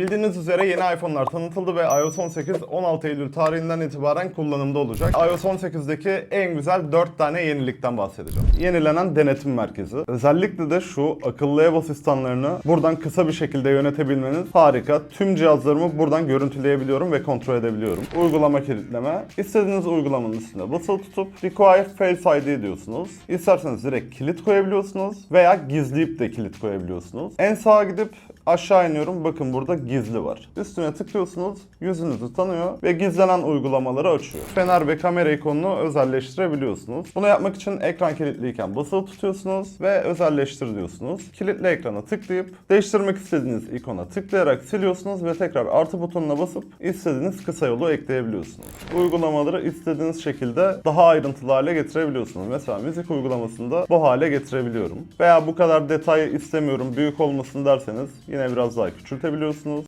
Bildiğiniz üzere yeni iPhone'lar tanıtıldı ve iOS 18 16 Eylül tarihinden itibaren kullanımda olacak. iOS 18'deki en güzel 4 tane yenilikten bahsedeceğim. Yenilenen denetim merkezi. Özellikle de şu akıllı ev asistanlarını buradan kısa bir şekilde yönetebilmeniz harika. Tüm cihazlarımı buradan görüntüleyebiliyorum ve kontrol edebiliyorum. Uygulama kilitleme. İstediğiniz uygulamanın üstüne basılı tutup Require Face ID diyorsunuz. İsterseniz direkt kilit koyabiliyorsunuz veya gizleyip de kilit koyabiliyorsunuz. En sağa gidip aşağı iniyorum. Bakın burada gizli var. Üstüne tıklıyorsunuz. Yüzünüzü tanıyor ve gizlenen uygulamaları açıyor. Fener ve kamera ikonunu özelleştirebiliyorsunuz. Bunu yapmak için ekran kilitliyken basılı tutuyorsunuz ve özelleştir diyorsunuz. Kilitli ekrana tıklayıp değiştirmek istediğiniz ikona tıklayarak siliyorsunuz ve tekrar artı butonuna basıp istediğiniz kısa yolu ekleyebiliyorsunuz. Uygulamaları istediğiniz şekilde daha ayrıntılı hale getirebiliyorsunuz. Mesela müzik uygulamasında bu hale getirebiliyorum. Veya bu kadar detay istemiyorum, büyük olmasın derseniz yine biraz daha küçültebiliyorsunuz.